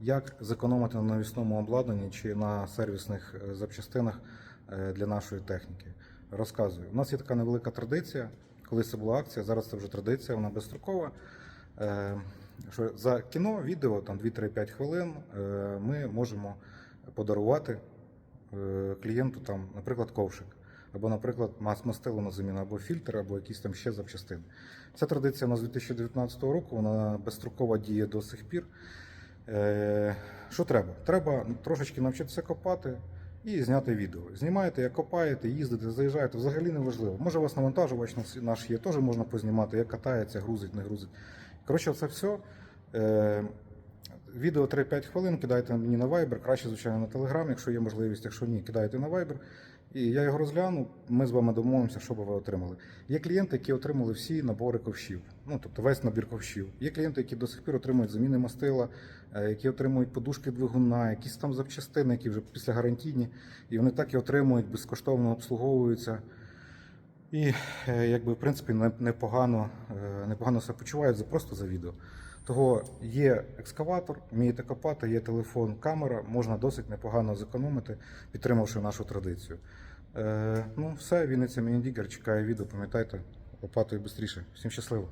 як зекономити на навісному обладнанні чи на сервісних е, запчастинах е, для нашої техніки. Розказую. У нас є така невелика традиція. Колись це була акція, зараз це вже традиція, вона безстрокова. Е, Що за кіно, відео там 2-3-5 хвилин ми можемо подарувати клієнту там, наприклад, ковшик. Або, наприклад, мас мастило на заміну, або фільтр, або якісь там ще запчастини. Ця традиція у нас з 2019 року, вона безстрокова діє до сих пір. Е, Що треба? Треба трошечки навчитися копати і зняти відео. Знімаєте, як копаєте, їздите, заїжджаєте, взагалі не важливо. Може, у вас навантажувач наш- наш є, теж можна познімати, як катається, грузить, не грузить. Коротше, це все. Відео 3-5 хвилин кидайте мені на Viber, краще, звичайно, на Telegram, якщо є можливість, якщо ні, кидайте на Viber. І я його розгляну, ми з вами домовимося, що би ви отримали. Є клієнти, які отримали всі набори ковшів, ну тобто весь набір ковшів. Є клієнти, які до сих пір отримують заміни мастила, е, які отримують подушки двигуна, якісь там запчастини, які вже після гарантійні, і вони так і отримують, безкоштовно обслуговуються. І е, якби в принципі непогано, е, непогано себе почувають просто за відео. Того є екскаватор, вмієте копати, є телефон, камера, можна досить непогано зекономити, підтримавши нашу традицію. Е, ну, все, Вінниця Мінідігер, чекає відео, пам'ятайте, лопатою швидше. Всім щасливо!